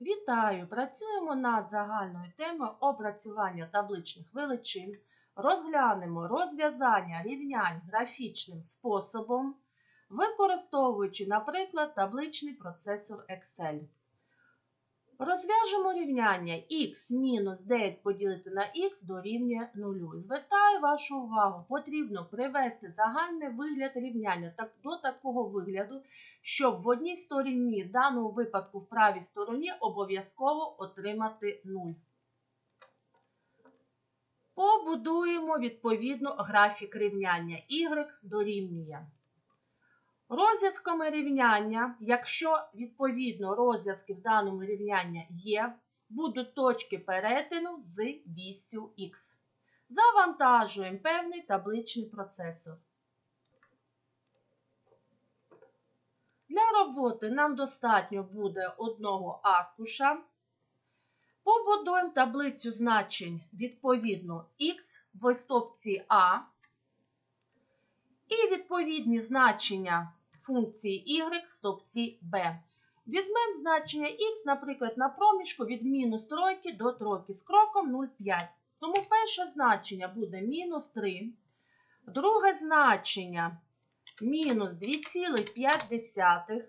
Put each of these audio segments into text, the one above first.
Вітаю! Працюємо над загальною темою опрацювання табличних величин. Розглянемо розв'язання рівнянь графічним способом, використовуючи, наприклад, табличний процесор Excel. Розв'яжемо рівняння х мінус 9 поділити на х дорівнює 0. Звертаю вашу увагу, потрібно привести загальний вигляд рівняння до такого вигляду, щоб в одній стороні, в даному випадку в правій стороні, обов'язково отримати 0. Побудуємо відповідно графік рівняння y дорівнює. Розв'язками рівняння, якщо відповідно розв'язки в даному рівняння є, будуть точки перетину з вісю х. Завантажуємо певний табличний процесор. Для роботи нам достатньо буде одного аркуша. Побудуємо таблицю значень відповідно х в стопці А і відповідні значення функції y в стопці b. Візьмемо значення х, наприклад, на проміжку від мінус 3 до 3 з кроком 0,5. Тому перше значення буде мінус 3, друге значення мінус 2,5.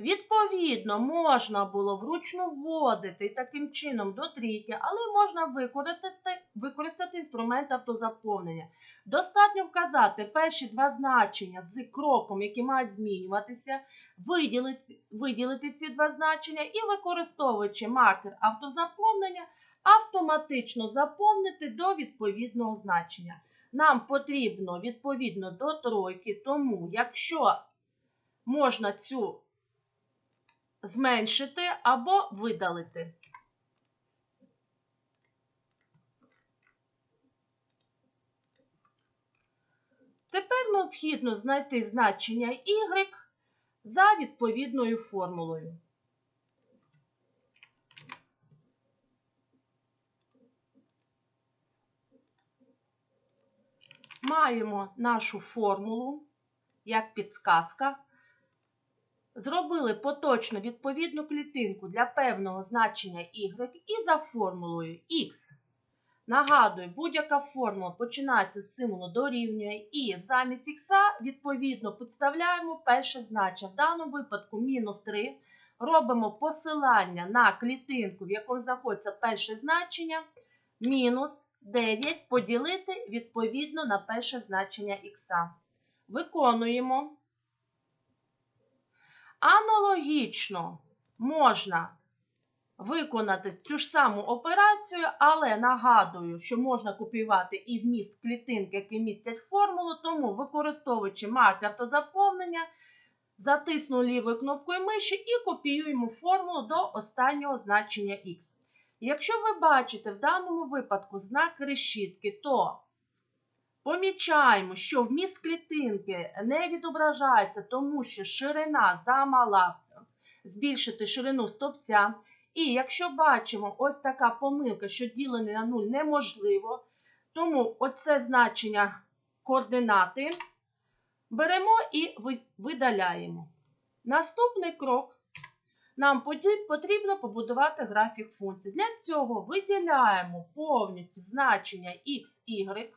Відповідно, можна було вручну вводити таким чином до трійки, але можна використати, використати інструмент автозаповнення. Достатньо вказати перші два значення з кроком, які мають змінюватися, виділити, виділити ці два значення і, використовуючи маркер автозаповнення, автоматично заповнити до відповідного значення. Нам потрібно відповідно до тройки, тому якщо можна цю зменшити або видалити. Необхідно знайти значення y за відповідною формулою. Маємо нашу формулу як підсказка. Зробили поточно відповідну клітинку для певного значення y і за формулою x. Нагадую, будь-яка формула починається з символу дорівнює і замість х відповідно підставляємо перше значення. В даному випадку мінус 3. Робимо посилання на клітинку, в якому знаходиться перше значення, мінус 9 поділити відповідно на перше значення х. Виконуємо. Аналогічно можна виконати ту ж саму операцію, але нагадую, що можна копіювати і вміст клітинки, які містять формулу, тому використовуючи маркер то заповнення, затисну лівою кнопкою миші і копіюємо формулу до останнього значення х. Якщо ви бачите в даному випадку знак решітки, то Помічаємо, що вміст клітинки не відображається, тому що ширина замала збільшити ширину стовпця. І якщо бачимо ось така помилка, що ділене на 0 неможливо, тому оце значення координати беремо і видаляємо. Наступний крок. Нам потрібно побудувати графік функцій. Для цього виділяємо повністю значення x, y.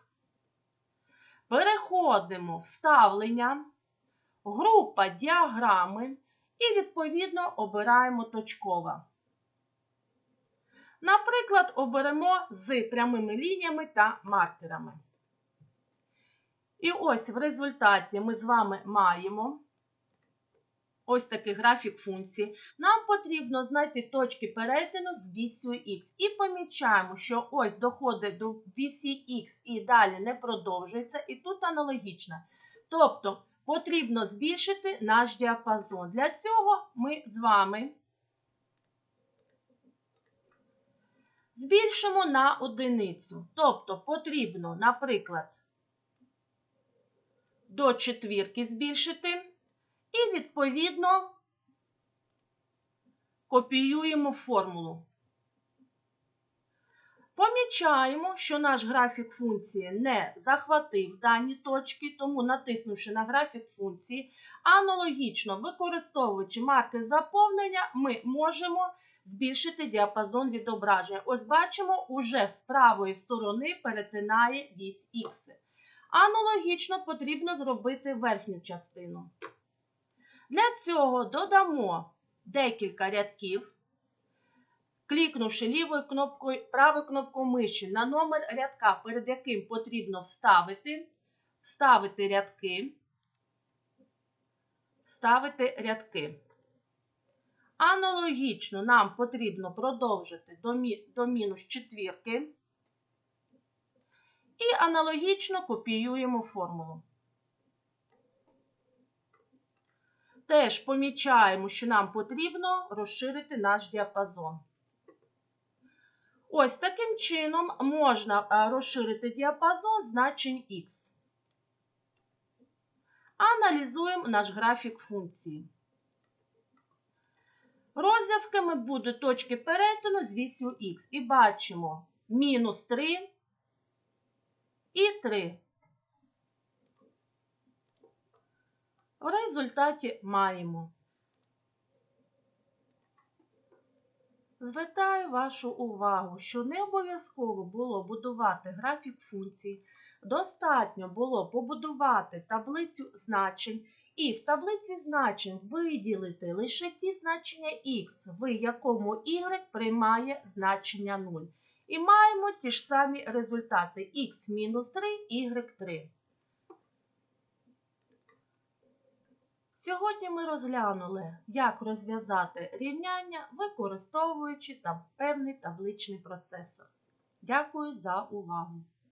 Переходимо в ставлення, група діаграми і, відповідно, обираємо точкова. Наприклад, оберемо з прямими лініями та маркерами. І ось в результаті ми з вами маємо ось такий графік функції. Нам потрібно знайти точки перетину з вісю х. І помічаємо, що ось доходить до вісі х і далі не продовжується, і тут аналогічно. Тобто потрібно збільшити наш діапазон. Для цього ми з вами збільшимо на одиницю. Тобто потрібно, наприклад, до четвірки збільшити. І, відповідно, копіюємо формулу. Помічаємо, що наш графік функції не захватив дані точки, тому натиснувши на графік функції, аналогічно використовуючи марки заповнення, ми можемо збільшити діапазон відображення. Ось бачимо, уже з правої сторони перетинає вісь Х. Аналогічно потрібно зробити верхню частину. Для цього додамо декілька рядків, клікнувши лівою кнопкою, правою кнопкою миші на номер рядка, перед яким потрібно вставити, вставити рядки, вставити рядки. Аналогічно нам потрібно продовжити до, мі- до мінус четвірки. І аналогічно копіюємо формулу. Теж помічаємо, що нам потрібно розширити наш діапазон. Ось таким чином можна е, розширити діапазон значень х. Аналізуємо наш графік функції. Розв'язками будуть точки перетину з вісю х. І бачимо мінус 3 і 3. В результаті маємо. Звертаю вашу увагу, що не обов'язково було будувати графік функцій. Достатньо було побудувати таблицю значень і в таблиці значень виділити лише ті значення х, в якому y приймає значення 0. І маємо ті ж самі результати х-3, y3. Сьогодні ми розглянули, як розв'язати рівняння, використовуючи певний табличний процесор. Дякую за увагу!